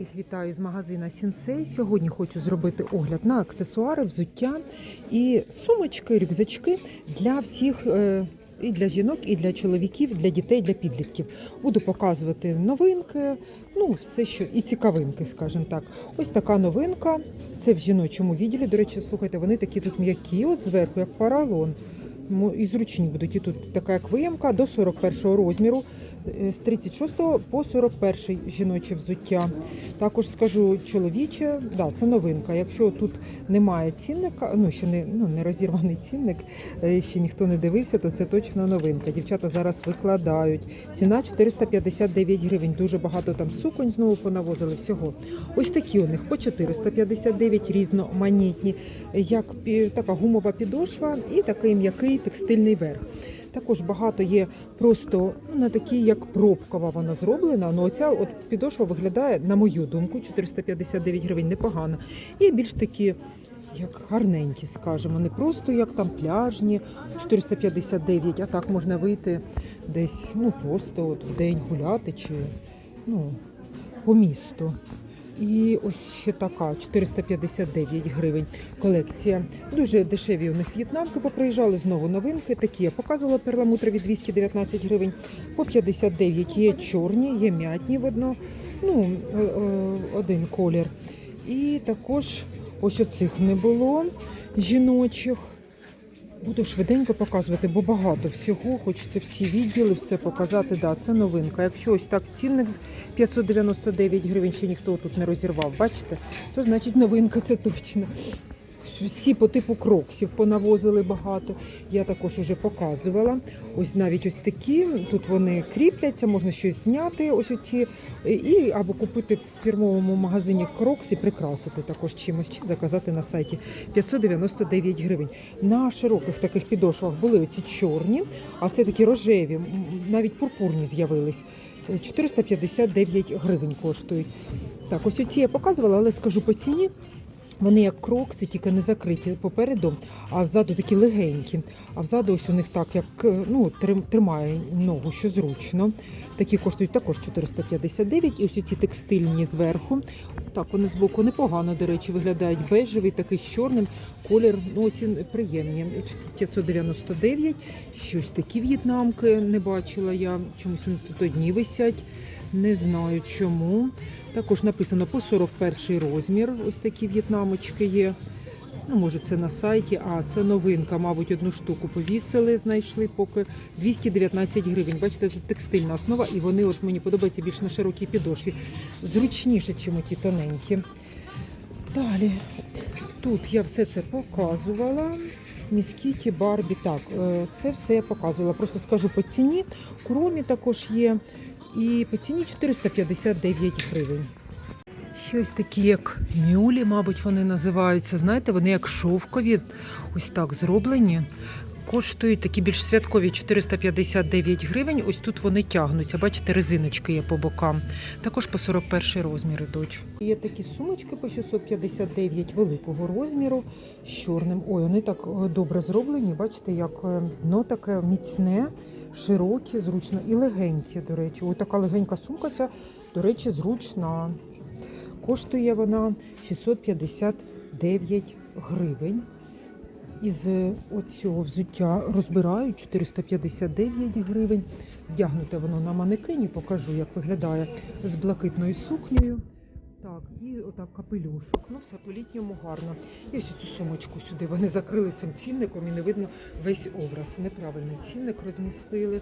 Всіх Вітаю з магазина Сінсей. Сьогодні хочу зробити огляд на аксесуари, взуття і сумочки, рюкзачки для всіх. е, І для жінок, і для чоловіків, для дітей, для підлітків. Буду показувати новинки, ну все що і цікавинки, скажімо так. Ось така новинка. Це в жіночому відділі. До речі, слухайте, вони такі тут м'які, от зверху, як паралон. І зручні будуть. І тут така як виємка до 41 розміру, е, з 36 по 41 жіноче взуття. Також скажу чоловіче, да, це новинка. Якщо тут немає цінника, ну ще не, ну, не розірваний цінник, е, ще ніхто не дивився, то це точно новинка. Дівчата зараз викладають. Ціна 459 гривень. Дуже багато там суконь знову понавозили всього. Ось такі у них по 459 різноманітні, як така гумова підошва і такий м'який текстильний верх. Також багато є просто ну, на такій, як пробкова вона зроблена. Ну оця от підошва виглядає, на мою думку, 459 гривень непогано. І більш такі. Як гарненькі, скажімо, не просто як там пляжні 459, а так можна вийти десь, ну просто от в день гуляти чи ну, по місту. І ось ще така 459 гривень колекція. Дуже дешеві у них в'єтнамки поприїжджали знову новинки. Такі я показувала перламутрові 219 гривень. По 59 є чорні, є м'ятні в одно, ну, е, е, один колір. І також ось оцих не було жіночих. Буду швиденько показувати, бо багато всього. Хочеться всі відділи, все показати. Да, це новинка. Якщо ось так цінник з 599 гривень, ще ніхто тут не розірвав, бачите, то значить новинка це точно. Всі по типу кроксів понавозили багато. Я також уже показувала. Ось навіть ось такі. Тут вони кріпляться, можна щось зняти. Ось оці і або купити в фірмовому магазині крокс і прикрасити також чимось, чи заказати на сайті 599 гривень. На широких таких підошвах були оці чорні, а це такі рожеві, навіть пурпурні з'явились. 459 гривень коштують. Так, ось оці я показувала, але скажу по ціні. Вони як крокси, тільки не закриті попереду, а взаду такі легенькі. А взаду ось у них так, як е, ну, тримає ногу, що зручно. Такі коштують також 459. І ось ці текстильні зверху. Так, вони збоку непогано, до речі, виглядають бежевий, такий з чорним. Колір, ну ці приємні. 599. Щось такі в'єтнамки не бачила я. Чомусь вони тут одні висять. Не знаю чому. Також написано по 41 розмір. Ось такі в'єтнамочки є. Ну, може, це на сайті, а це новинка. Мабуть, одну штуку повісили, знайшли поки 219 гривень. Бачите, тут текстильна основа, і вони от мені подобаються більш на широкій підошві. Зручніше, ніж ті тоненькі. Далі, тут я все це показувала. Міскіті, Барбі. Так, е, це все я показувала. Просто скажу по ціні. Кромі також є. І по ціні 459 гривень. Щось такі, як мюлі, мабуть, вони називаються. Знаєте, вони як шовкові, ось так зроблені. Коштують такі більш святкові 459 гривень. Ось тут вони тягнуться. Бачите, резиночки є по бокам. Також по 41 розмір ідуть. Є такі сумочки по 659 великого розміру з чорним. Ой, вони так е, добре зроблені. Бачите, як е, дно таке міцне, широке, зручно і легеньке, до речі. Ось така легенька сумка, ця, до речі, зручна. Коштує вона 659 гривень. Із е, оцього взуття розбираю 459 гривень. Вдягнуте воно на манекені, покажу, як виглядає з блакитною сукнею. Так, і отак капелюшок. Ну, все по-літньому гарно. І ось цю сумочку сюди. Вони закрили цим цінником і не видно весь образ. Неправильний цінник розмістили.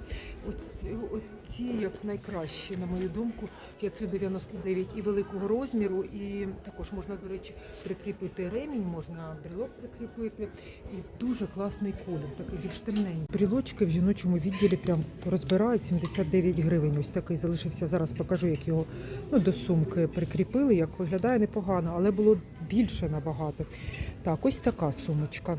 Оці, оці як найкращі, на мою думку, 599 і великого розміру. І також можна, до речі, прикріпити ремінь, можна брелок прикріпити. І дуже класний колір, такий більш темненький. Брілочки в жіночому відділі прям розбирають 79 гривень. Ось такий залишився. Зараз покажу, як його ну, до сумки прикріпили, як виглядає непогано, але було більше набагато. Так, ось така сумочка.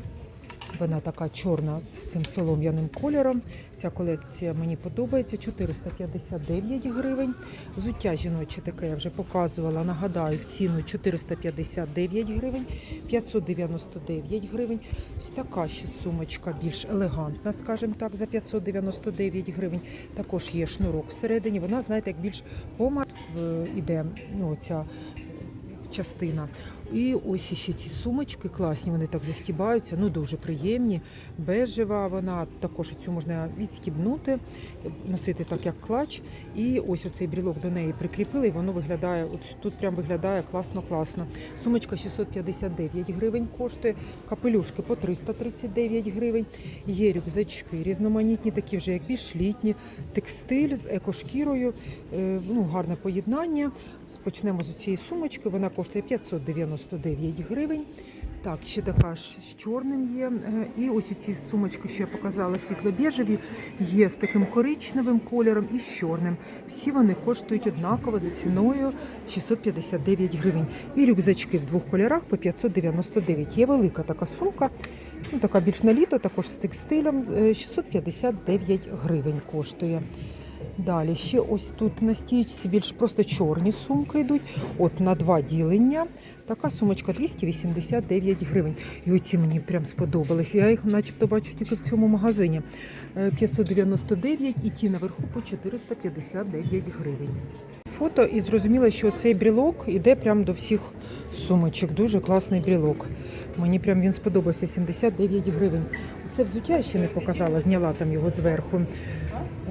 Вона така чорна з цим солом'яним кольором. Ця колекція мені подобається. 459 гривень. Взуття жіноче таке я вже показувала. Нагадаю, ціну 459 гривень, 599 гривень. Ось така ще сумочка більш елегантна, скажімо так, за 599 гривень. Також є шнурок всередині. Вона, знаєте, як більш пома в- іде ну, ця частина. І ось ще ці сумочки класні, вони так застібаються, ну дуже приємні. Бежева вона також цю можна відстібнути, носити так, як клач. І ось оцей брілок до неї прикріпили, і воно виглядає, от тут прям виглядає класно-класно. Сумочка 659 гривень коштує, капелюшки по 339 гривень. Є рюкзачки різноманітні, такі вже як більш літні, текстиль з екошкірою, е, ну, гарне поєднання. Почнемо з цієї сумочки, вона коштує 599 гривень. Так, ще така ж з чорним є. Е, І ось ці сумочки, що я показала, світло-біжеві, є з таким коричневим кольором і з чорним. Всі вони коштують однаково за ціною 659 гривень. І рюкзачки в двох кольорах по 599. Є велика така сумка, ну, така більш на літо, також з текстилем, е, 659 гривень коштує. Далі ще ось тут на стічці більш просто чорні сумки йдуть. От на два ділення. Така сумочка 289 гривень. І оці мені прям сподобались. Я їх начебто бачу тільки в цьому магазині. Е, 599 і ті наверху по 459 гривень. Фото і зрозуміла, що цей брілок іде прямо до всіх сумочок. Дуже класний брілок. Мені прям він сподобався 79 гривень. Це взуття ще не показала, зняла там його зверху.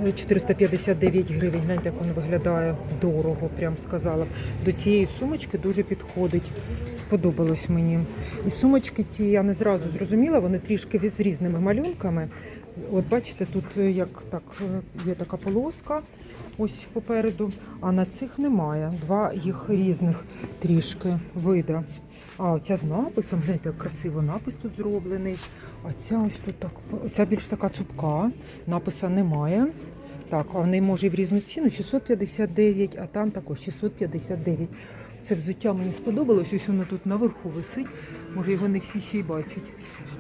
Е, 459 гривень. Гляньте, як воно виглядає дорого, прям сказала. До цієї сумочки дуже підходить. Сподобалось мені. І сумочки ці я не зразу зрозуміла, вони трішки з різними малюнками. От бачите, тут е, як так е, є така полоска. Ось попереду, а на цих немає. Два їх різних трішки вида. А оця з написом, гляньте, як красиво напис тут зроблений. А ця ось тут так, ця більш така цупка, написа немає. Так, а в неї може і в різну ціну 659, а там також 659. Це взуття мені сподобалось, ось воно тут наверху висить. Може його не всі ще й бачать.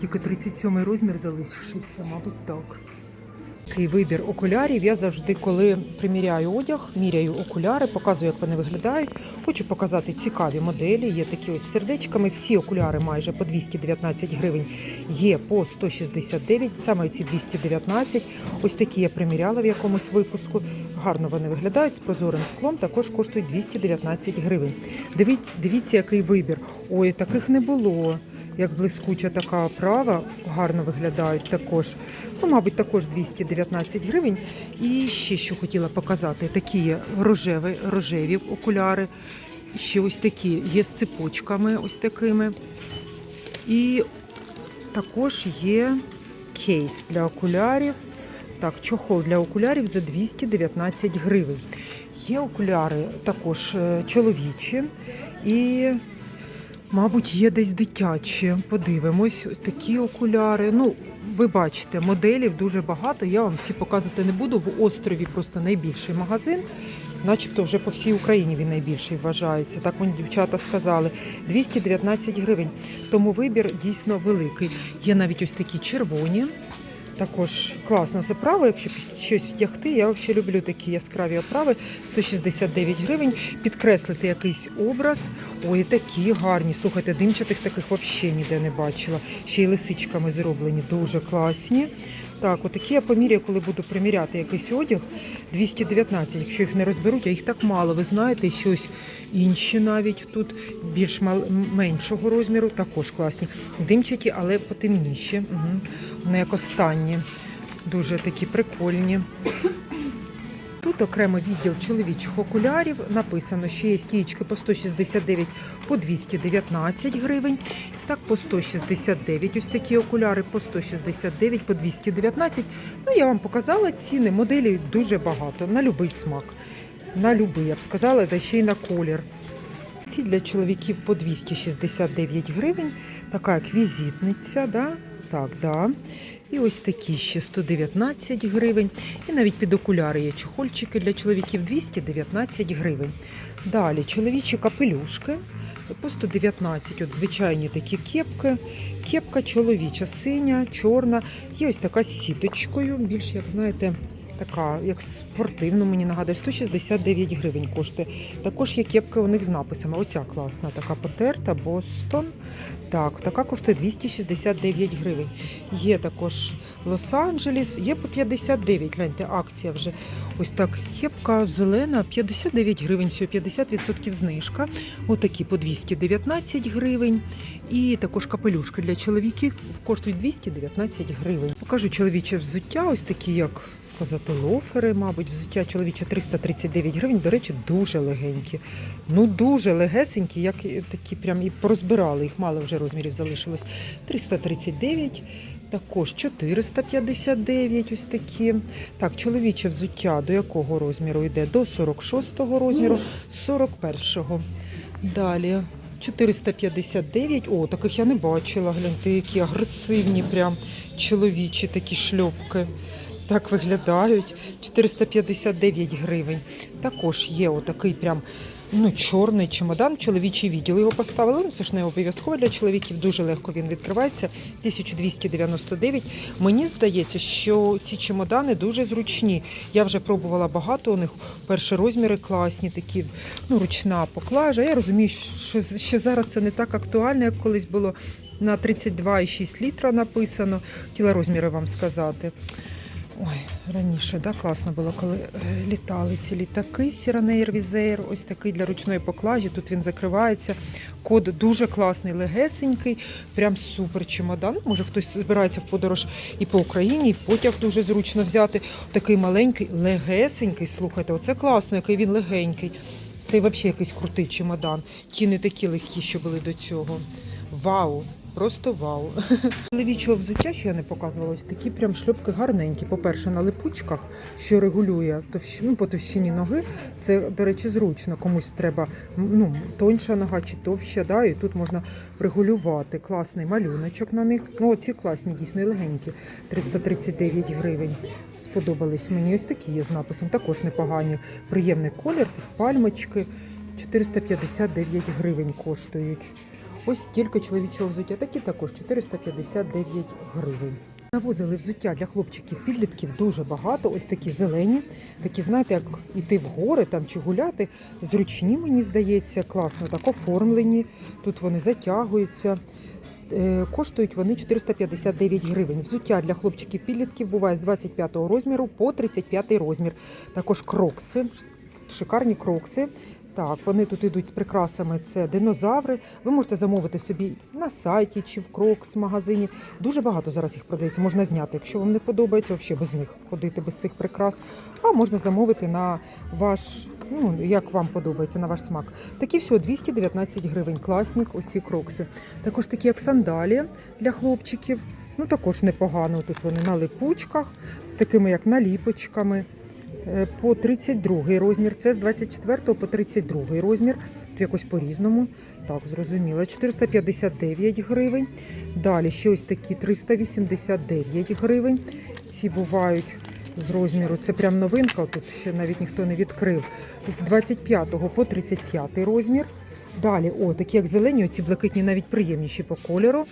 Тільки 37 розмір залишився, мабуть, так. Такий вибір окулярів. Я завжди, коли приміряю одяг, міряю окуляри, показую, як вони виглядають. Хочу показати цікаві моделі. Є такі ось сердечками. Всі окуляри майже по 219 гривень. Є по 169, саме ці 219. Ось такі я приміряла в якомусь випуску. Гарно вони виглядають з прозорим склом. Також коштують 219 гривень. Дивіться, дивіться, який вибір. Ой, таких не було як блискуча така оправа, гарно виглядають також. Ну, мабуть, також 219 гривень. І ще що хотіла показати, такі рожеві, рожеві окуляри. Ще ось такі є з цепочками, ось такими. І також є кейс для окулярів. Так, чохол для окулярів за 219 гривень. Є окуляри також е, чоловічі і Мабуть, є десь дитячі. Подивимось, такі окуляри. Ну, ви бачите, моделів дуже багато. Я вам всі показувати не буду. В острові просто найбільший магазин. Начебто вже по всій Україні він найбільший вважається. Так мені дівчата сказали. 219 гривень. Тому вибір дійсно великий. Є навіть ось такі червоні. Також класна заправа, якщо щось втягти. Я взагалі люблю такі яскраві оправи. 169 гривень. Підкреслити якийсь образ. Ой, такі гарні. Слухайте, димчатих таких взагалі ніде не бачила. Ще й лисичками зроблені, дуже класні. Так, отакі я поміряю, коли буду приміряти якийсь одяг. 219, якщо їх не розберуть, а їх так мало. Ви знаєте, щось інші навіть тут більш мал... меншого розміру, також класні. Димчаті, але потемніші. Угу. Вони як останні. Дуже такі прикольні. Тут окремо відділ чоловічих окулярів. Написано, що є стічки по 169 по 219 гривень. Так, по 169 ось такі окуляри, по 169 по 219. Ну, я вам показала ціни. Моделей дуже багато, на будь-який смак. На будь-який, я б сказала, да ще й на колір. Ці для чоловіків по 269 гривень. Така як візитниця, да? Так, да. І ось такі ще 119 гривень. І навіть під окуляри є чохольчики для чоловіків 219 гривень. Далі чоловічі капелюшки по 119, от звичайні такі кепки. Кепка чоловіча, синя, чорна. Є ось така з сіточкою, більш, як знаєте, така, як спортивну, мені нагадує, 169 гривень коштує. Також є кепки у них з написами. Оця класна, така потерта, Бостон. Так, така коштує 269 гривень. Є також Лос-Анджелес, є по 59. Гляньте, акція вже. Ось так. Кепка зелена, 59 гривень, всього 50% знижка. Отакі по 219 гривень. І також капелюшки для чоловіків коштують 219 гривень. Покажу чоловіче взуття, ось такі, як сказати, лофери, мабуть, взуття чоловіче 339 гривень. До речі, дуже легенькі. Ну, дуже легесенькі, як такі прям і порозбирали. Їх мало вже розмірів залишилось. 339, також 459, ось такі. Так, чоловіче взуття до якого розміру йде? До 46-го розміру, 41-го. Далі 459. О, таких я не бачила. Гляньте, які агресивні, прям чоловічі такі шльопки. Так виглядають. 459 гривень. Також є отакий прям ну, чорний чемодан, чоловічий відділ. Його поставили. Ну, це ж не обов'язково для чоловіків. Дуже легко він відкривається. 1299. Мені здається, що ці чемодани дуже зручні. Я вже пробувала багато у них. Перші розміри класні, такі, ну, ручна поклажа. Я розумію, що, що зараз це не так актуально, як колись було. На 32,6 літра написано. Хотіла розміри вам сказати. Ой, раніше да, класно було, коли е, літали ці літаки Сіранейр Візейр. Ось такий для ручної поклажі. Тут він закривається. Код дуже класний, легесенький, прям супер чемодан. Може хтось збирається в подорож і по Україні, і в потяг дуже зручно взяти. Такий маленький, легесенький. Слухайте, оце класно, який він легенький. Це взагалі якийсь крутий чемодан. Ті не такі легкі, що були до цього. Вау! Просто вау. Чоловічого взуття, що я не показувала, ось такі прям шльопки гарненькі. По-перше, на липучках, що регулює товщ... ну, по товщині ноги. Це, до речі, зручно. Комусь треба ну, тоньша нога чи товща, да, і тут можна врегулювати. Класний малюночок на них. Ну, ці класні, дійсно і легенькі. 339 гривень. Сподобались мені. Ось такі є з написом, також непогані. Приємний колір, пальмочки. 459 гривень коштують. Ось стільки чоловічого взуття, такі також 459 гривень. Навозили взуття для хлопчиків підлітків дуже багато. Ось такі зелені, такі, знаєте, як іти в гори там чи гуляти. Зручні, мені здається, класно так оформлені. Тут вони затягуються. Е, Коштують вони 459 гривень. Взуття для хлопчиків підлітків буває з 25 розміру по 35 розмір. Також крокси, шикарні крокси. Так, вони тут йдуть з прикрасами. Це динозаври. Ви можете замовити собі на сайті чи в крокс магазині. Дуже багато зараз їх продається. Можна зняти, якщо вам не подобається, взагалі без них ходити без цих прикрас. А можна замовити на ваш, ну як вам подобається, на ваш смак. Такі всього 219 гривень. Класні оці крокси. Також такі, як сандалі для хлопчиків. Ну також непогано. Тут вони на липучках з такими як наліпочками. Е, по 32 розмір. Це з 24 по 32 розмір. Тут якось по-різному. Так, зрозуміло. 459 гривень. Далі ще ось такі 389 гривень. Ці бувають з розміру. Це прям новинка. Тут ще навіть ніхто не відкрив. З 25 по 35 розмір. Далі, о, такі як зелені, ці блакитні навіть приємніші по кольору.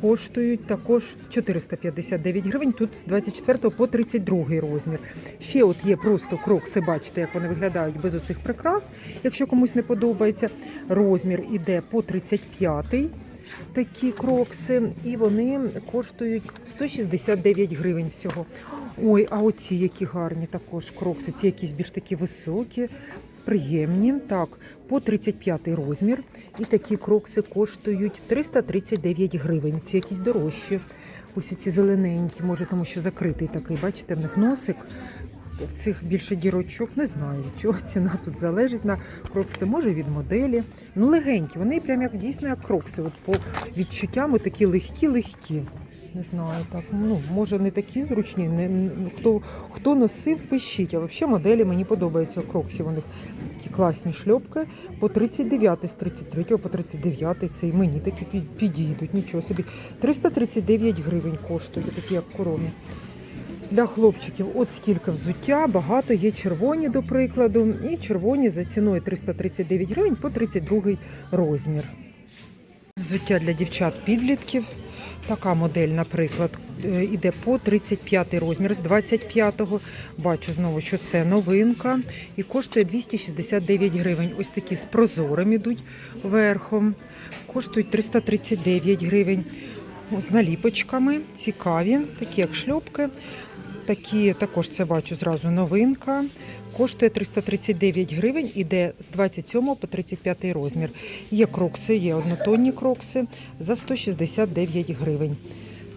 Коштують також 459 гривень. Тут з 24 по 32 розмір. Ще от є просто крокси, бачите, як вони виглядають без оцих прикрас. Якщо комусь не подобається, розмір іде по 35 такі крокси, і вони коштують 169 гривень всього. Ой, а оці які гарні також крокси. Ці якісь більш такі високі, приємні. Так, по 35 розмір. І такі крокси коштують 339 гривень. Ці якісь дорожчі. Ось ці зелененькі, може, тому що закритий такий, бачите, в них носик. В цих більше дірочок не знаю, чого ціна тут залежить на крокси, може від моделі. Ну, легенькі, вони прям як дійсно як крокси. От по відчуттям такі легкі-легкі. Не знаю, так. Ну, може не такі зручні. Не, не- хто, хто носив, пишіть. А взагалі моделі мені подобаються кроксі. Них такі класні шльопки. По 39 з 33 по 39 це і мені такі підійдуть. Нічого собі. 339 гривень коштує, такі як корони. Для хлопчиків от стільки взуття, багато є червоні, до прикладу, і червоні за ціною 339 гривень по 32 розмір. Взуття для дівчат-підлітків. Така модель, наприклад, е, іде по 35 розмір з 25-го. Бачу знову, що це новинка і коштує 269 гривень. Ось такі з прозорим ідуть верхом. Коштують 339 гривень. З наліпочками, цікаві, такі як шльопки. Такі також це бачу зразу новинка. Коштує 339 гривень, іде з 27 по 35 розмір. Є крокси, є однотонні крокси за 169 гривень.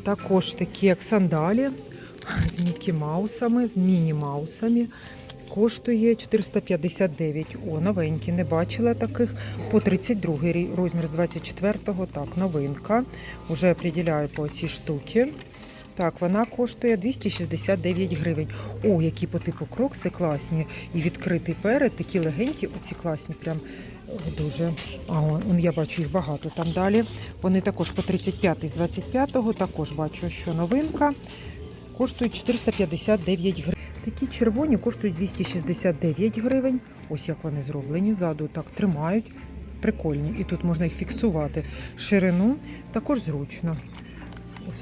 Також такі як сандалі з Мікі Маусами, з Міні Маусами. Коштує 459. О, новенькі, не бачила таких. По 32 рі- розмір з 24-го. Так, новинка. Уже приділяю по цій штуки. Так, вона коштує 269 гривень. О, які по типу крокси класні. І відкритий перед, такі легенькі, оці класні, прям дуже. А, он, я бачу їх багато там далі. Вони також по 35 з 25-го, також бачу, що новинка. Коштують 459 гривень. Такі червоні коштують 269 гривень. Ось як вони зроблені. Ззаду так тримають. Прикольні. І тут можна їх фіксувати. Ширину також зручно.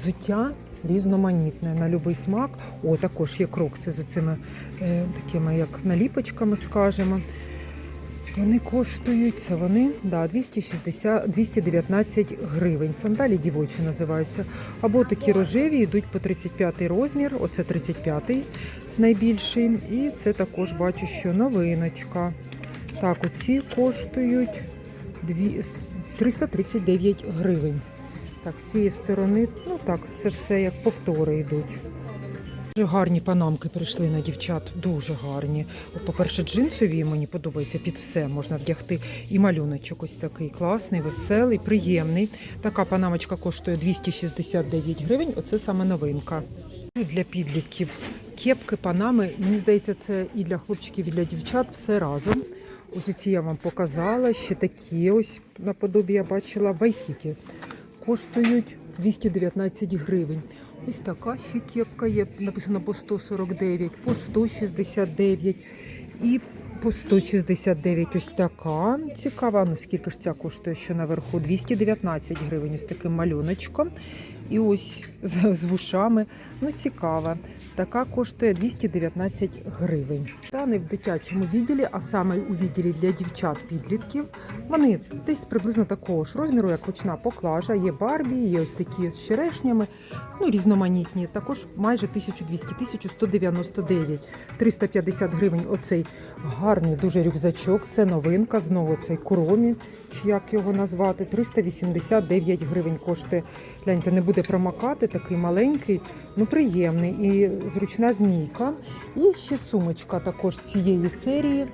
Взуття різноманітне на будь-який смак. О, також є крокси з цими е, такими, як наліпочками, скажемо. Вони коштують, це вони, да, 260, 219 гривень. Сандалі дівочі називаються. Або такі рожеві, йдуть по 35 розмір, оце 35 найбільший. І це також бачу, що новиночка. Так, оці коштують дві- 339 гривень. Так, з цієї сторони, ну так, це все як повтори йдуть. Дуже гарні панамки прийшли на дівчат, дуже гарні. По-перше, джинсові мені подобається під все можна вдягти. І малюночок ось такий класний, веселий, приємний. Така панамочка коштує 269 гривень. Оце саме новинка. Для підлітків кепки, панами. Мені здається, це і для хлопчиків, і для дівчат все разом. Ось ці я вам показала. Ще такі ось наподобі я бачила вайкіки. Коштують 219 гривень. Ось така ще кепка є, написано по 149, по 169 і по 169 ось така цікава. Ну скільки ж ця коштує, що наверху? 219 гривень ось таким малюночком. І ось з, вушами. Ну, цікава. Така коштує 219 гривень. Штани в дитячому відділі, а саме у відділі для дівчат-підлітків. Вони десь приблизно такого ж розміру, як ручна поклажа. Є барбі, є ось такі з черешнями, ну різноманітні. Також майже 1200, 1199, 350 гривень. Оцей гарний дуже рюкзачок. Це новинка. Знову цей куромі, як його назвати. 389 гривень коштує. Гляньте, не буде промокати, такий маленький, ну приємний і зручна змійка. І ще сумочка також з цієї серії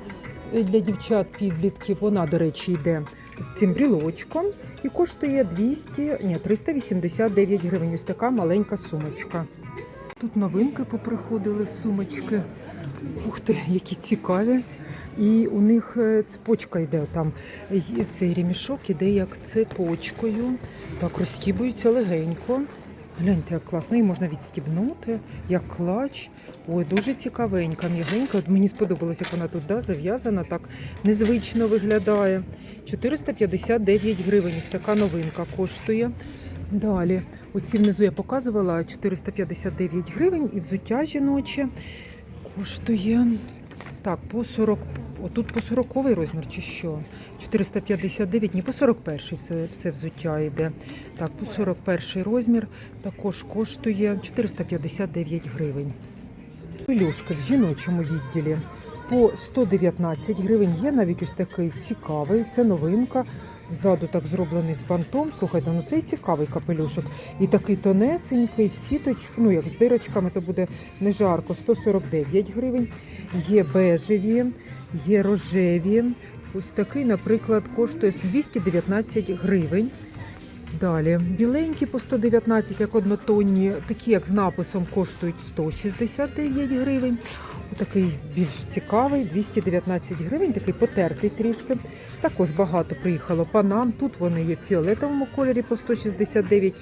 для дівчат-підлітків. Вона, до речі, йде з цим брілочком і коштує 200, ні, 389 гривень. Ось така маленька сумочка. Тут новинки поприходили сумочки. Ух ти, які цікаві. І у них е, цепочка йде там. Цей ремішок іде як цепочкою. Так, розстібується легенько. Гляньте, як класно, її можна відстібнути, як клач. Ой, дуже цікавенька, м'ягенька. Мені сподобалось, як вона тут да, зав'язана, так незвично виглядає. 459 гривень. Ось така новинка коштує. Далі, оці внизу я показувала 459 гривень і взуття жіноче коштує так, по 40, отут по 40 розмір чи що? 459, ні, по 41 все, все взуття йде. Так, по 41 розмір також коштує 459 гривень. Пелюшки в жіночому відділі по 119 гривень. Є навіть ось такий цікавий, це новинка. Ззаду так зроблений з бантом. Слухайте, ну цей цікавий капелюшок. І такий тонесенький, в сіточку, ну як з дирочками, то буде не жарко. 149 гривень. Є бежеві, є рожеві. Ось такий, наприклад, коштує 219 гривень. Далі біленькі по 119, як однотонні, такі як з написом коштують 169 гривень. Такий більш цікавий, 219 гривень, такий потертий трішки. Також багато приїхало панам. Тут вони є в фіолетовому кольорі по 169.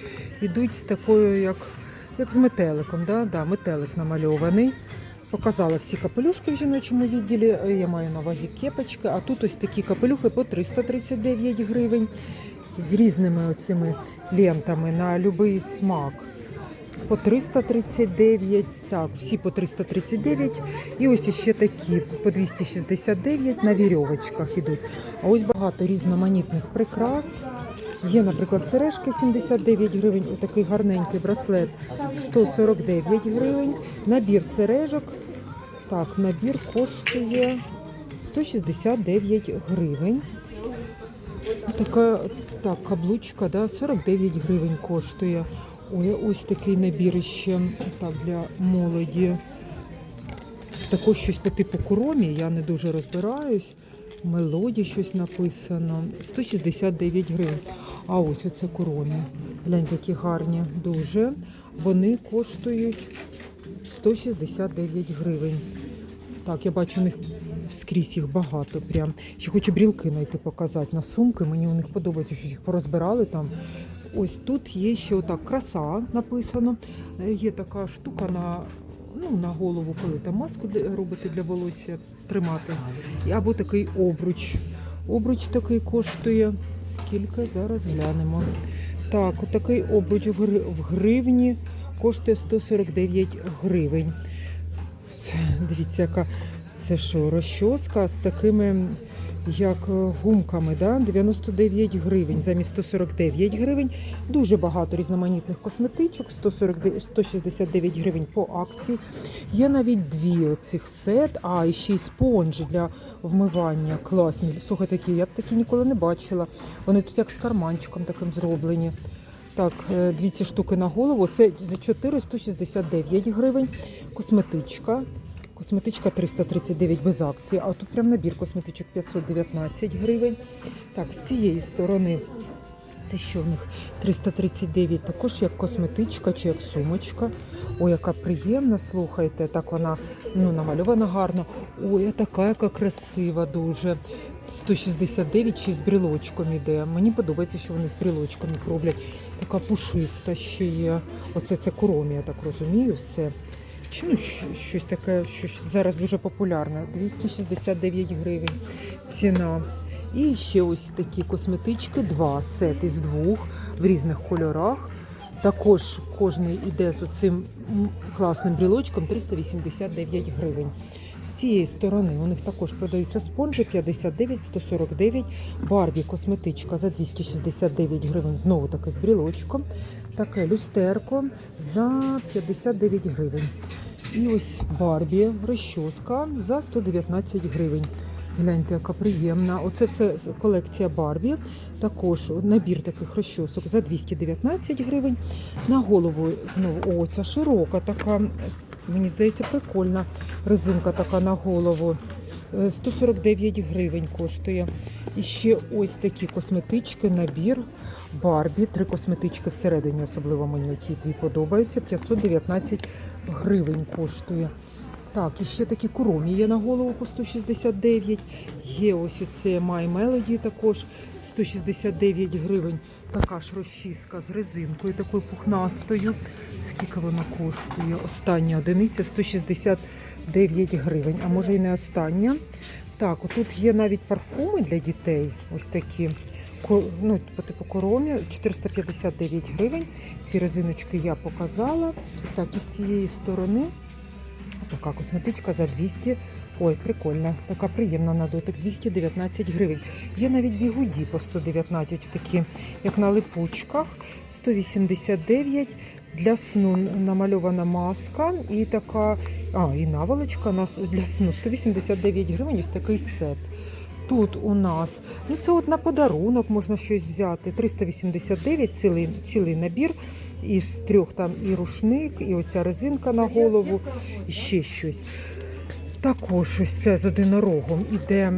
Ідуть з такою, як, як з метеликом. Да? Да, метелик намальований. Показала всі капелюшки в жіночому відділі. Я маю на увазі кепочки. А тут ось такі капелюхи по 339 гривень з різними оцими лентами на будь-який смак. По 339, так, всі по 339. І ось іще такі по 269 на вірьовочках ідуть. А ось багато різноманітних прикрас. Є, наприклад, сережки 79 гривень, отакий гарненький браслет 149 гривень. Набір сережок. Так, набір коштує 169 гривень. Така так, каблучка, да, 49 гривень коштує. Ой, ось такий набір ще так, для молоді. Також щось по типу куромі, я не дуже розбираюсь. Мелоді щось написано. 169 гривень. А ось оце куромі. Гляньте, які гарні дуже. Вони коштують 169 гривень. Так, я бачу, у них скрізь їх багато. Прям. Ще хочу брілки знайти показати на сумки. Мені у них подобається, що їх порозбирали там. Ось тут є ще отак краса написано. Е, Є така штука на, ну, на голову, коли там маску робити для волосся тримати. Або такий обруч. Обруч такий коштує. Скільки? Зараз глянемо. Так, отакий обруч в гривні коштує 149 гривень. Дивіться, яка це що, розчоска з такими як е, гумками, да? 99 гривень замість 149 гривень. Дуже багато різноманітних косметичок, 149, 169 гривень по акції. Є навіть дві оцих сет, а ще й спонжі для вмивання. Класні. Слухайте, такі, я б такі ніколи не бачила. Вони тут як з карманчиком таким зроблені. Так, е, дві ці штуки на голову. Це за 469 гривень. Косметичка. Косметичка 339 без акції, а тут прям набір косметичок 519 гривень. Так, з цієї сторони це що в них 339, також як косметичка чи як сумочка. Ой, яка приємна, слухайте. Так вона ну, намальована гарно. Ой, а така яка красива дуже. 169 чи з брілочком іде. Мені подобається, що вони з брілочком їх роблять. Така пушиста ще є. Оце це коромі, я так розумію, все. Ну, щось таке, що зараз дуже популярне. 269 гривень ціна. І ще ось такі косметички, два сет із двох в різних кольорах. Також кожний іде з оцим класним брілочком 389 гривень. З цієї сторони у них також продаються спонжі 59, 149, Барбі косметичка за 269 гривень, знову таки з брілочком. Таке люстерко за 59 гривень. І ось Барбі розчоска за 119 гривень. Гляньте, яка приємна. Оце все колекція Барбі. Також набір таких розчосок за 219 гривень. На голову знову о, ця широка така. Мені здається, прикольна резинка така на голову. Е, 149 гривень коштує. І ще ось такі косметички, набір Барбі. Три косметички всередині, особливо мені ті дві подобаються. 519 гривень коштує. Так, і ще такі куромі є на голову по 169. Є ось оце My Melody також 169 гривень. Така ж розчіска з резинкою такою пухнастою. Скільки вона коштує? Остання одиниця 169 гривень. А може і не остання. Так, отут є навіть парфуми для дітей. Ось такі. Ну, по типу коромі 459 гривень. Ці резиночки я показала. Так, і з цієї сторони Така косметичка за 200. Ой, прикольна, така приємна на дотик. 219 гривень. Є навіть бігуді по 119, такі, як на липучках. 189 для сну намальована маска і така. А, і наволочка для сну 189 гривень. Ось такий сет. Тут у нас, ну це от на подарунок можна щось взяти. 389 цілий, цілий набір. Із трьох там і рушник, і оця резинка на голову, і ще щось. Також ось це з одинорогом іде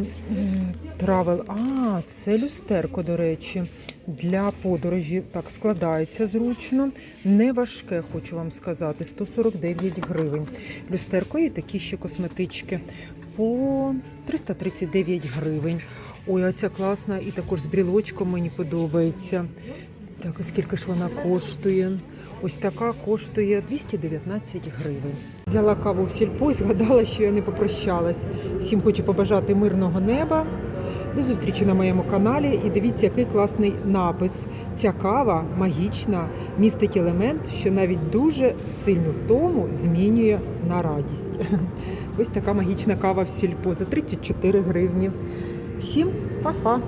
травел. А, це люстерко, до речі. для подорожі. Так, складається зручно. Не важке, хочу вам сказати. 149 гривень. Люстерко і такі ще косметички по 339 гривень. Ой, а ця класна і також з брілочком мені подобається. Так, а скільки ж вона коштує? Ось така коштує 219 гривень. Взяла каву в сільпо і згадала, що я не попрощалась. Всім хочу побажати мирного неба. До зустрічі на моєму каналі. І дивіться, який класний напис. Ця кава магічна, містить елемент, що навіть дуже сильну втому змінює на радість. Ось така магічна кава в сільпо за 34 гривні. Всім па-па!